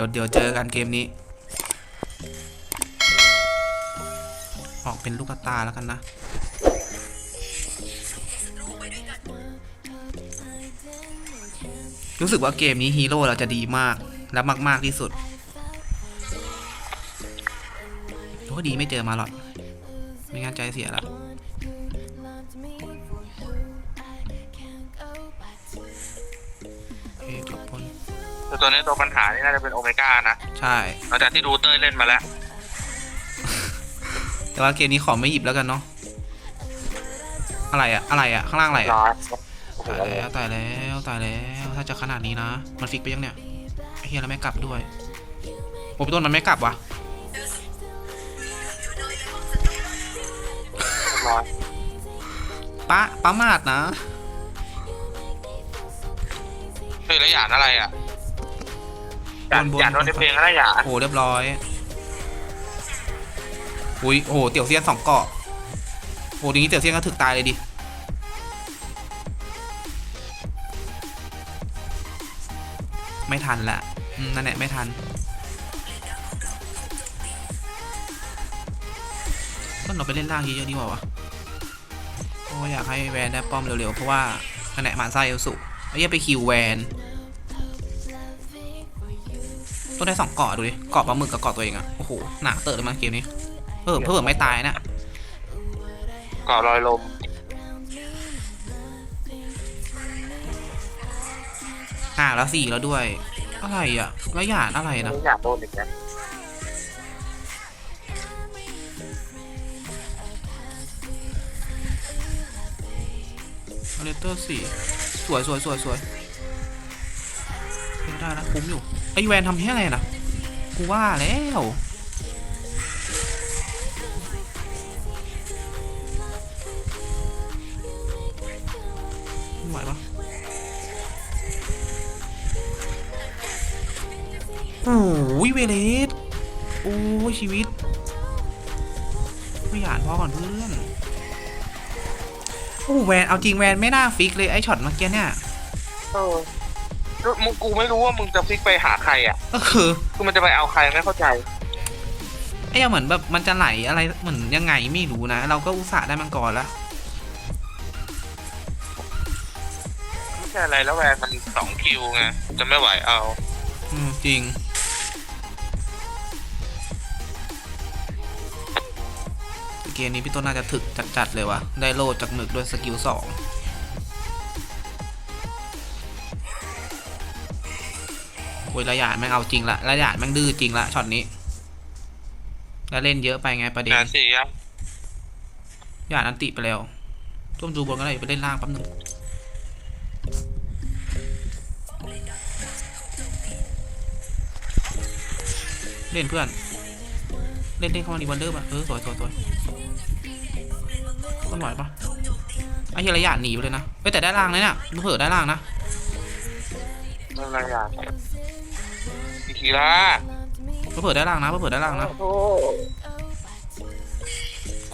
ดี๋ยวเดี๋ยวเจอกันเกมนี้ ออกเป็นลูกตาแล้วกันนะรู้สึกว่าเกมนี้ฮีโร่เราจะดีมากและมาก ๆ ที่สุดโอ้ดีไม่เจอมาหรอกไม่งั้นใจเสียแล้ว คือตัวนี้ตัวปัญหานี่น่าจะเป็นโอเมก้านะใช่หลังจากที่ดูเต้ยเล่นมาแล้ว แต่ว่าเกมนี้ขอไม่หยิบแล้วกันเนาะอะไรอะอะไรอะข้างล่างอะไรอะร้อยโอ้โหตายแล้วตายแล้วตายแล้วถ้าจะขนาดนี้นะ มันฟิกไปยังเนี่ยไอ้เฮียแล้วไม่กลับด้วยโอ้พี่ต้นมันไม่กลับวะร้อยป้าป้ามาดนะเฮ้ยแล้วหยาดอะไรอะ หยาดบนๆหยาดโดนในเพลงอะไรหยาดโอ้เรียบร้อยอุ้ยโอ้โหเตี่ยวเซียนสองเกาะโอ้ทีนี้เตี่ยวเซียนก็ถึกตายเลยดิไม่ทันละอืมนั่นแหละไม่ทันก็เราไปเล่นล่างเยอะๆดีกว่าวะโอ้อยากให้แวนได้ป้อมเร็วๆเพราะว่านั่นแหละหมานไส้เอลสุไอ้เหี้ยไปคิวแวน ต้องได้สองเกาะดูดิเกาะปลาหมึกกับเกาะตัวเองอะโอ้โหหนักเติร์เลยมั้งเกมนี้เออเพิ่มไม่ตายนะก่อรอยลมห่างแล้วสี่แล้วด้วย อะไรอะแล้วหยาดอะไรนะหยาดโดนอีกแล้วเลเตอร์สี่สวยสวยสวยสวยได้นะคุ้มอยู่ไอแวนทำแค่อะไรนะกูว่าแล้วไหวปะโอ้ยเวเลสโอ้ยชีวิต ไม่หยาดพอก่อนเพื่อนโอ้แวน เอาจริงแวนไม่น่าฟิกเลยไอช็อตเมื่อกี้เนี่ยเออแล้ว มึงกูไม่รู้ว่ามึงจะพลิกไปหาใครอะ ก็คือคือมันจะไปเอาใครไม่เข้าใจ ไอ้เหมือนแบบมันจะไหลอะไรเหมือนยังไงไม่รู้นะ เราก็อุตส่าห์ได้มังกรแล้วไม่ใช่อะไรแล้วแวนมันสองคิวไงจะไม่ไหวเอา อืมจริง เกมนี้พี่ต้นน่าจะถึกจัดๆเลยวะได้โลดจากหมึกด้วยสกิลสอง โอ้ยระยะแม่งเอาจริงละระยะแม่งดื้อจริงละช็อตนี้ แล้วเล่นเยอะไปไงประเด็นงานสี่ยังหยาดอันติไปแล้วต้มดูบนก็ได้ไปเล่นล่างแป๊บนึงเล่นเพื่อน เล่นเล่นเข้ามาดีวันเดอร์ป่ะเออสวยสวยสวยคนไหวปะไอ้เฮียระยะหนีไปเลยนะเอ้ยแต่ได้ล่างนะเนี่ยเผื่อได้ล่างนะอะไรหยา ดอีกทีละเผื่อได้ล่างนะเผื่อได้ล่างนะโอ้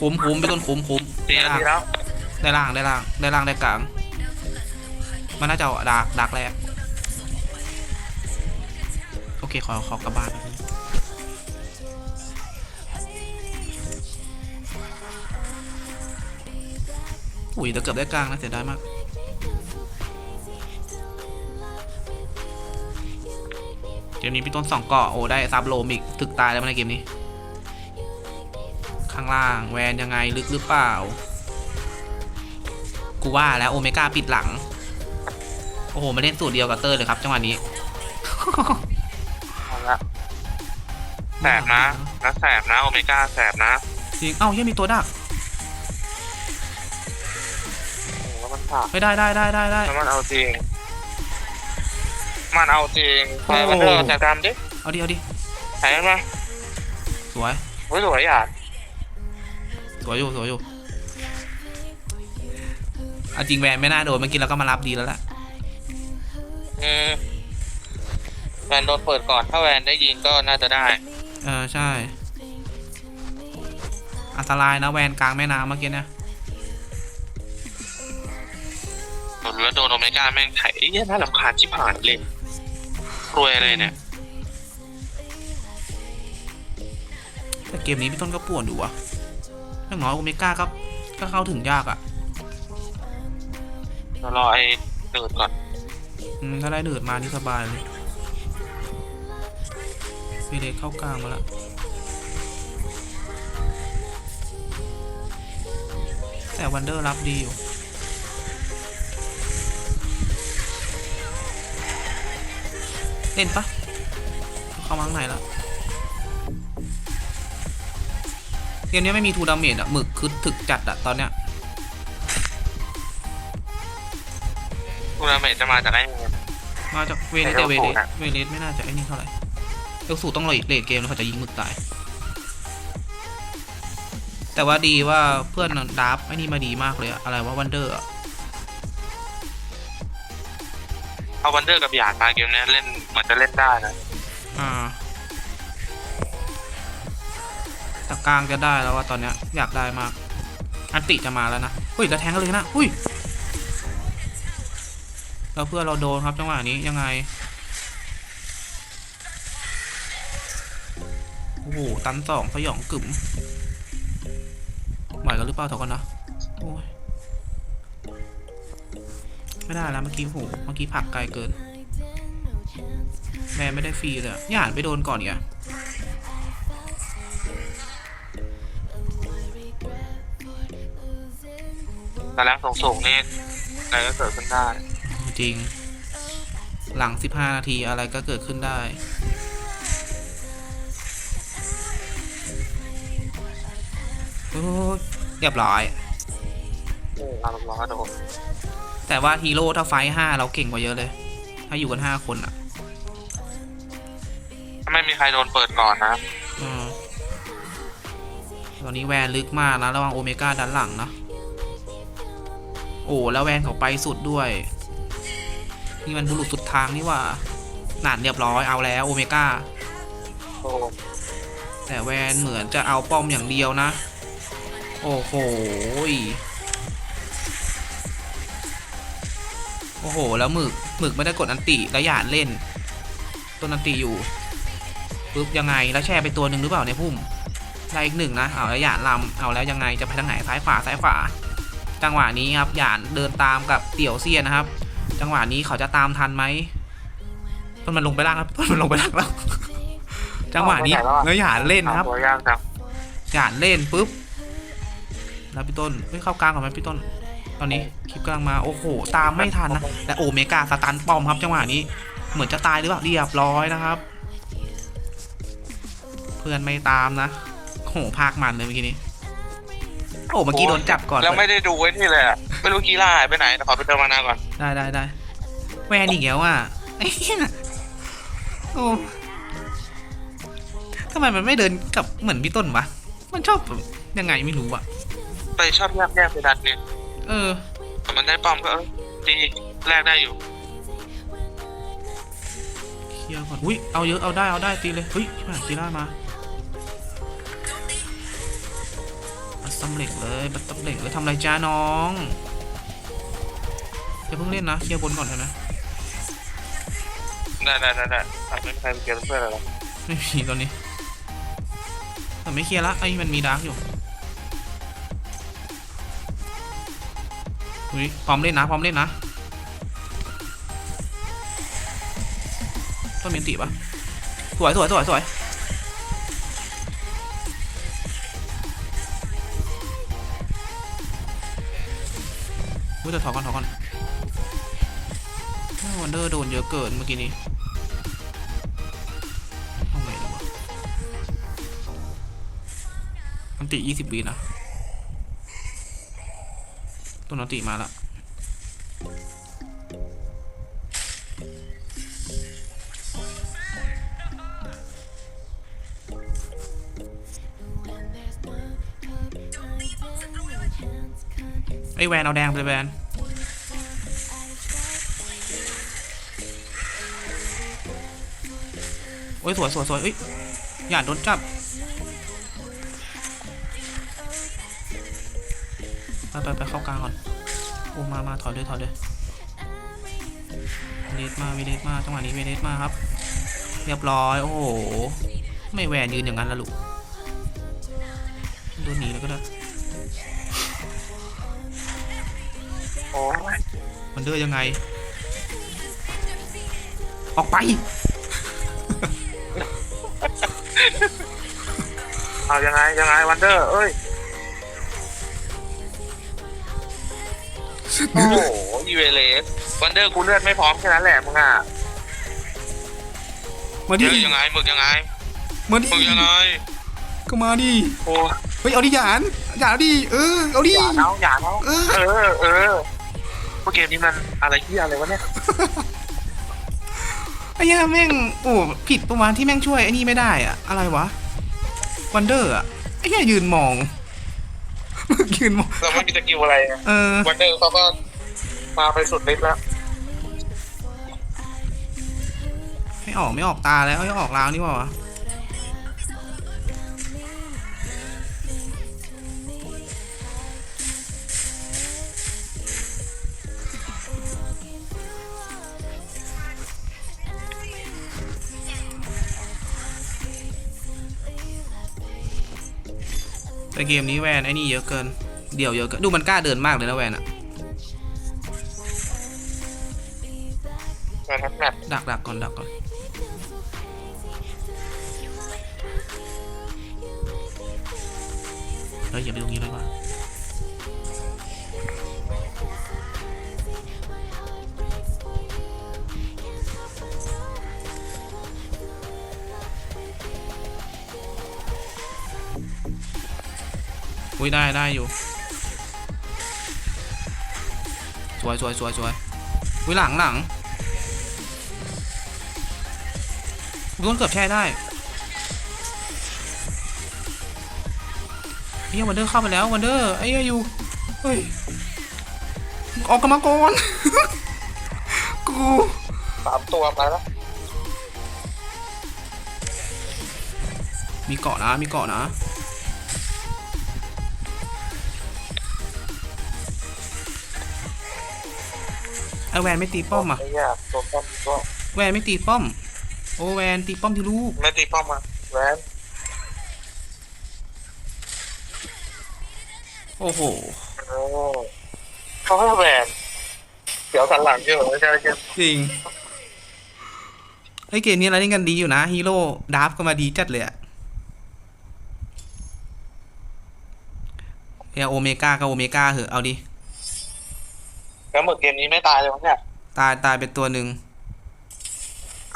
คุ้มคุ้มไปต้นคุ้มคุ้มสี่ได้นาล่างทีแล้วได้ล่างได้ล่างได้ล่างได้กลางมันน่าจะเอาดากดากแรกโอเคขอขอกลับบ้านแป๊บนึงอุ้ยแต่เกือบได้กลางนะเสียดายมาก มนี้พี่ต้นสองเกาะโอ้ได้ซับโลมอีกถึกตายแล้วมั้งในเกมนี้ ข้างล่างแวนยังไงลึกหรือเปล่า กูว่าแล้วโอเมก้าปิดหลัง โอ้โหมาเล่นสูตรเดียวกับเตอร์เลยครับจังหวะนี้เอาละแสบนะนะแสบนะโอเมก้าแสบนะจริงเอ้ายังมีตัวดักโอ้แล้วมันสาบไม่ได้ได้ได้ได้ได้แล้วมันเอาจริง มันเอาจริงไปมันเถอะจัดการดิเอาดิเอาดิไหนมาสวยโอ้ยสวยหยาดสวยอยู่สวยอยู่เอาจริงแวนไม่น่าโดนเมื่อกี้เราก็มารับดีแล้วแหละอืมแวนโดนเปิดก่อน ถ้าแวนได้ยิงก็น่าจะได้ เออใช่ อันตรายนะแวนกลางแม่น้ำเมื่อกี้เนี่ยผมรู้แล้วโดนโอเมก้าแม่งไถเหี้ยน่าลำคาญชิบหายเลย รวยอะไรเนี่ย แต่เกมนี้พี่ต้นก็ปวดอยู่วะอย่างน้อยโอเมก้าก็ก็เข้าถึงยากอะเรรอไอ้เดิร์ดก่อนถ้าได้เดิร์ดมานี่สบายเลยพี่เด็กเข้ากลางมาละแต่วันเดอร์รับดีอยู่ เล่นปะเข้ามาข้างในแล้วเกมนี้ไม่มีทูดาเมจอะหมึกคือถึกจัดอะตอนเนี้ยทูนาเมนจะมาจากไอ้นี่มาจากเวเลสแต่แต่เวเอลเลสูสน่ะเวเลสไม่น่าจะไอ้นี่เท่าไหร่เอลสูต้องรออีกเลดเกมแล้วเขาจะยิงหมึกตาย แต่ว่าดีว่าเพื่อนดับไอ้นี่มาดีมากเลยอะอะไรว่าวันเดอร์อะาวันเดอร์กับหยาดมาเกมนี้เล่นเหมือนจะเล่นได้นะอ่าแต่กลางจะได้แล้วว่าตอนเนี้ยอยากได้มาก อันติจะมาแล้วนะเฮ้ยแล้วแทงกันเลยนะอุ้ยแล้วเพื่อเราโดนครับจังหวะนี้ยังไงโอ้โหตันสองสยองกึ๋มไหวกันหรือเปล่าเถอะกันนะโอ้ย ไม่ได้แล้วเมื่อกี้โอ้โหเมื่อกี้ผลักไกลเกิน แม่ไม่ได้ฟรีเลยอะย่านไปโดนก่อนอีกอะแต่แรงสูงๆนี่อะไรก็เกิดขึ้นได้ จริง หลัง 15 นาทีอะไรก็เกิดขึ้นได้โอ้ยเรียบร้อยเออเอาล้อโดน แต่ว่าฮีโร่ถ้าไฟท์ห้าเราเก่งกว่าเยอะเลย ถ้าอยู่กันห้าคนอะถ้าไม่มีใครโดนเปิดก่อนนะอืมตอนนี้แวนลึกมากนะระวังโอเมก้าด้านหลังนะโอ้แล้วแวนเขาไปสุดด้วย นี่มันบุรุษสุดทางนี่หว่าหนานเรียบร้อยเอาแล้วโอเมก้าโอ้แต่แวนเหมือนจะเอาป้อมอย่างเดียวนะ โอ้โห อ้โห แล้วหมึกหมึกไม่ได้กดอันติแล้วหยาดเล่นต้นอันติอยู่ปุ๊บยังไงแล้วแช่ไปตัวหนึ่งหรือเปล่าในพุ่มได้อีกหนึ่งนะเอาแล้วหยาดลำเอาแล้วยังไงจะไปทางไหนซ้ายขวาซ้ายขวา จังหวะนี้ครับหยาดเดินตามกับเตี่ยวเซียนนะครับ จังหวะนี้เขาจะตามทันไหมต้นมันลงไปล่างครับต้นมันลงไปล่างแล้ว จังหวะนี้แล้วหยาดเล่นครับตัวยากจังหยาดเล่นปุ๊บแล้วพี่ต้นเฮ้ยเข้ากลางก่อนไหมพี่ต้น ตอนนี้คลิปกำลังมาโอ้โห ตามไม่ทันนะและโอเมก้าสตันปอมครับจังหวะนี้ เหมือนจะตายหรือเปล่าเรียบร้อยนะครับ เพื่อนไม่ตามนะโหภาคมันเลยเมื่อกี้นี้โอ้เมื่อกี้โดนจับก่อนแล้วไม่ได้ดูไว้นี่เลยอะไม่รู้กีฬาหายไปไหนแต่ขอไปเติมมานาก่อนได้ได้ได้แวนอีกแล้วอะไอ้เหี้ยโอ้ทำไมมันไม่เดินกับเหมือนพี่ต้นวะมันชอบแบบยังไงไม่รู้อะไปชอบแยกแยกไปดันเนี่ย เออแต่มันได้ป้อมก็เออดีแรกได้อยู่เคลียร์ก่อนอุ้ยเอาเยอะเอาได้เอาได้ตีเลยเฮ้ยมาตีได้มาบัตตำเหล็กเลยบัตตำเหล็กเลยทำไรจ้าน้องอย่าเพิ่งเล่นนะเคลียร์บนก่อนเถอะนะได้ได้ได้ได้แต่ไม่มีใครไปเกมเพื่อนเลยหรอกไม่มีตอนนี้แต่ไม่เคลียร์ละไอ้มันมีดาร์กอยูุ่้ยพร้อมเล่นนะพร้อมเล่นนะต้นเมียนติปะสวยสวยสวยสวยอุ้ยแต่ถอดก่อนถอดก่อนวันเดอร์โดนเยอะเกินเมื่อกี้นี้เอาไงดีวะอันติยี่สิบวินะ ต้นอันติมาละไอ้แวนเอาแดงไปแวนโอ้ยสวยสวยสวยเอ้ยอย่าโดนจับ ไปไปไปเข้ากลางก่อนโอ้มามาถอยเลยถอยเลยเวเลสมาเวเลสมาจังหวะนี้เวเลสมาครับ เรียบร้อย โอ้โห ไม่แหวนยืนอย่างนั้นละลูกโดนหนีแล้วก็ได้โอ้มันเดือยังไง ออกไป เอายังไงยังไงวันเดอร์ เอ้ย โอ้โหอีเวเลสวันเดอร์กูเลือดไม่พร้อมแค่นั้นแหละมึงอะมาดิเดี๋ยวยังไงมึงยังไงมาดิมึงยังไงก็มาดิโอ้เฮ้ยเอาดิหยานหยานเอาดิเออเอาดิ อย่าเนาอย่าเนาเออ เออเออพวกเกมนี้มันอะไรที่อะไรวะเนี่ยไอ้เหี้ยแม่งโอ้ผิดประมาณที่แม่งช่วยไอ้นี่ไม่ได้อะอะไรวะวันเดอร์อะไอ้เหี้ยยืนมอง ยืนมองเราไม่มีสกิลอะไรไงเออ วันเดอร์เขาก็มาไปสุดฤทธิ์แล้วไม่ออกไม่ออกตาแล้วไม่ออกลาวนี่หว่าวะ แต่เกมนี้แวนไอ้นี่เยอะเกิน เดี่ยวเยอะเกิน ดูมันกล้าเดินมากเลยนะแวนอะแมทแมทดักดักก่อนดักก่อนเฮ้ยอย่าไปตรงนี้เลย อุ้ยได้ได้อยู่ สวยสวยสวยสวยอุ้ยหลังหลังโดนเกือบแช่ได้เฮียวันเดอร์เข้าไปแล้ววันเดอร์ไอ้เหี้ยอยู่เฮ้ยออกกันมาก่อนกูสามตัวมาแล้วมีเกาะนะมีเกาะนะ ไอแวนไม่ตีป้อมอะไม่ยากตัวป้อมก็แวนไม่ตีป้อม โอแวนตีป้อมที่ลูกไม่ตีป้อมมาแวนโอ้โหโอ้เขาให้แวนเดี๋ยวสันหลังเยอะไม่ใช่ไม่ใช่จริงไอเกมนี้เราเล่นกันดีอยู่นะฮีโร่ดับก็มาดีจัดเลยอะเฮียโอเมก้ากับโอเมก้าเหอะเอาดิ แล้วหมดเกมนี้ไม่ตายเลยมั้งเนี่ยตายตายเป็นตัวหนึ่ง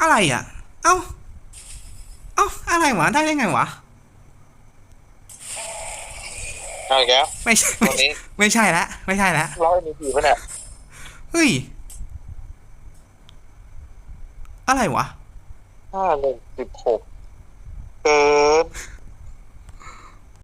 อะไรอะ เอ้า เอ้า อะไรวะ ได้ได้ไงวะ เอาอีกแล้วไม่ใช่ ตัวนี้ไม่ใช่ละ ไม่ใช่ละ ร้อยมีผีปะเนี่ยเฮ้ย อะไรวะห้าหนึ่งสิบหกเกิน